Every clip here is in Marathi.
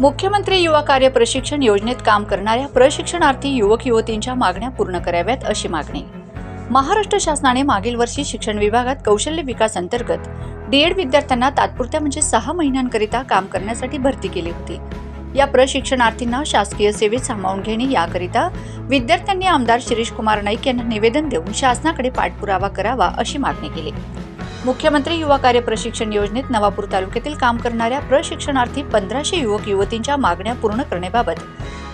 मुख्यमंत्री युवा कार्य प्रशिक्षण योजनेत काम करणाऱ्या प्रशिक्षणार्थी युवक युवतींच्या मागण्या पूर्ण कराव्यात अशी मागणी. महाराष्ट्र शासनाने मागील वर्षी शिक्षण विभागात कौशल्य विकास अंतर्गत डीएड विद्यार्थ्यांना तात्पुरत्या म्हणजे सहा महिन्यांकरिता काम करण्यासाठी भरती केली होती. या प्रशिक्षणार्थींना शासकीय सेवेत सामावून घेणे याकरिता विद्यार्थ्यांनी आमदार शिरीष कुमार नाईक यांना निवेदन देऊन शासनाकडे पाठपुरावा करावा अशी मागणी केली. मुख्यमंत्री युवा कार्य प्रशिक्षण योजनेत नवापूर तालुक्यातील काम करणाऱ्या प्रशिक्षणार्थी पंधराशे युवक युवतींच्या मागण्या पूर्ण करण्याबाबत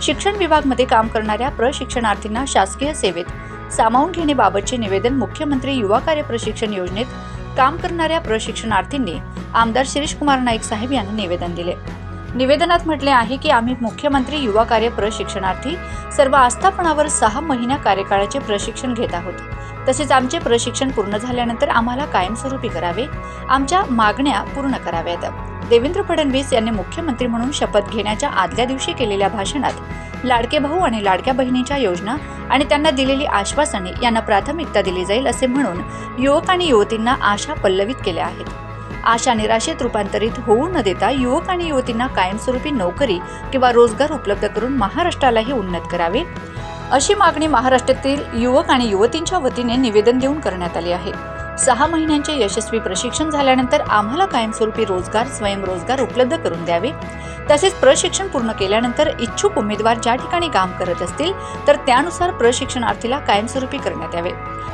शिक्षण विभागमध्ये काम करणाऱ्या प्रशिक्षणार्थींना शासकीय सेवेत सामावून घेण्याबाबतचे निवेदन मुख्यमंत्री युवा कार्य प्रशिक्षण योजनेत काम करणाऱ्या प्रशिक्षणार्थींनी आमदार शिरीष कुमार नाईक साहेब यांना निवेदन दिले. निवेदनात म्हटले आहे की आम्ही मुख्यमंत्री युवा कार्य प्रशिक्षणार्थी सर्व आस्थापनावर सहा महिन्या कार्यकाळाचे प्रशिक्षण घेत आहोत. तसेच आमचे प्रशिक्षण पूर्ण झाल्यानंतर आम्हाला कायमस्वरूपी करावे आमच्या मागण्या पूर्ण कराव्यात. देवेंद्र फडणवीस यांनी मुख्यमंत्री म्हणून शपथ घेण्याच्या आदल्या दिवशी केलेल्या भाषणात लाडके भाऊ आणि लाडक्या बहिणीच्या योजना आणि त्यांना दिलेली आश्वासने यांना प्राथमिकता दिली जाईल असे म्हणून युवक आणि युवतींना आशा पल्लवित केल्या आहेत. आशा निराशेत रूपांतरित होऊ न देता युवक आणि युवतींना कायमस्वरूपी नोकरी किंवा रोजगार उपलब्ध करून महाराष्ट्रालाही उन्नत करावे अशी मागणी महाराष्ट्रातील युवक आणि युवतींच्या वतीने निवेदन देऊन करण्यात आली आहे. सहा महिन्यांचे यशस्वी प्रशिक्षण झाल्यानंतर आम्हाला कायमस्वरूपी रोजगार स्वयंरोजगार उपलब्ध करून द्यावे. तसेच प्रशिक्षण पूर्ण केल्यानंतर इच्छुक उमेदवार ज्या ठिकाणी काम करत असतील तर त्यानुसार प्रशिक्षणार्थीला कायमस्वरूपी करण्यात यावे.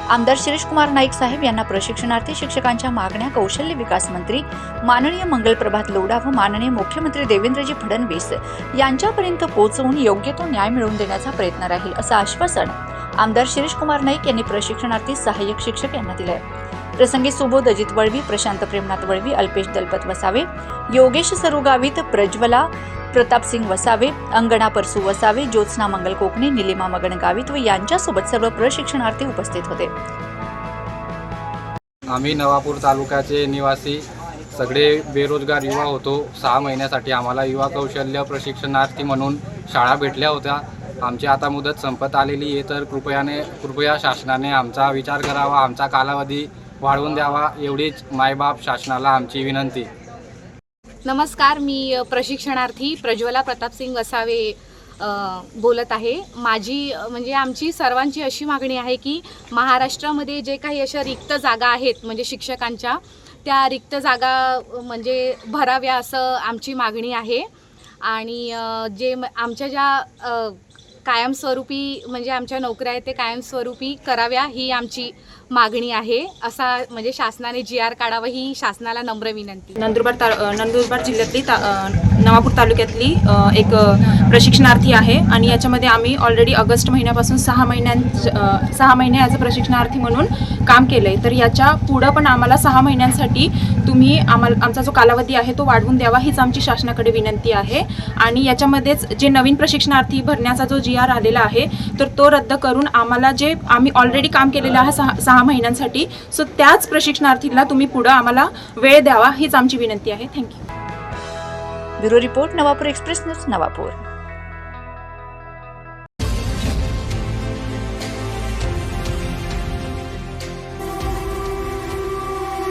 आमदार शिरीष कुमार नाईक साहेब यांना प्रशिक्षणार्थी शिक्षकांच्या मागण्या कौशल्य विकास मंत्री माननीय मंगलप्रभात लोढा व माननीय मुख्यमंत्री देवेंद्रजी फडणवीस यांच्यापर्यंत पोहोचवून योग्य तो न्याय मिळवून देण्याचा प्रयत्न राहील असं आश्वासन आमदार शिरीष कुमार नाईक यांनी प्रशिक्षणार्थी सहाय्यक शिक्षक यांना दिलं आहे प्रसंगी सुबोध अजित वळवी प्रशांत प्रेमनाथ वळवी अल्पेश दलपत वसावे योगेश सरुगावित प्रज्वला प्रताप प्रतापसिंग वसावे अंगणा परसू वसावे ज्योत्स्ना मंगल कोकणे निलिमा मगन गावित व यांच्यासोबत सर्व प्रशिक्षणार्थी उपस्थित होते. आम्ही नवापूर तालुक्याचे निवासी सगळे बेरोजगार युवा होतो. सहा महिन्यासाठी आम्हाला युवा कौशल्य प्रशिक्षणार्थी म्हणून शाळा भेटल्या होत्या. आमची आता मुदत संपत आलेली आहे तर कृपयाने कृपया शासनाने आमचा विचार करावा. आमचा कालावधी वाढवून द्यावा एवढीच मायबाप शासनाला आमची विनंती. नमस्कार मी प्रशिक्षणार्थी प्रज्वला प्रतापसिंग वसावे बोलत आहे. माझी म्हणजे आमची सर्वांची अशी मागणी आहे की महाराष्ट्रामध्ये जे काही अशा रिक्त जागा आहेत म्हणजे शिक्षकांच्या त्या रिक्त जागा म्हणजे भराव्या असं आमची मागणी आहे. आणि जे आमच्या ज्या कायमस्वरूपी म्हणजे आमच्या नोकऱ्या आहेत ते कायमस्वरूपी कराव्या ही आमची मागणी आहे. असा म्हणजे शासनाने जी आर काढावं ही शासनाला नम्र विनंती. नंदुरबार ता नंदुरबार जिल्ह्यातली ता नवापूर तालुक्यातली एक प्रशिक्षणार्थी आहे आणि याच्यामध्ये आम्ही ऑलरेडी ऑगस्ट महिन्यापासून सहा महिन्यां सहा महिने ॲज अ प्रशिक्षणार्थी म्हणून काम केलं आहे तर याच्या पुढं पण आम्हाला सहा महिन्यांसाठी तुम्ही आम्हाला आमचा जो कालावधी आहे तो वाढवून द्यावा हीच आमची शासनाकडे विनंती आहे. आणि याच्यामध्येच जे नवीन प्रशिक्षणार्थी भरण्याचा जो जी आर आलेला आहे तर तो रद्द करून आम्हाला जे आम्ही ऑलरेडी काम केलेलं आहे सहा सहा महिन्यांसाठी सो त्याच प्रशिक्षणार्थीला तुम्ही पुढं आम्हाला वेळ द्यावा हीच आमची विनंती आहे. Thank you bureau report Navapur express news Navapur.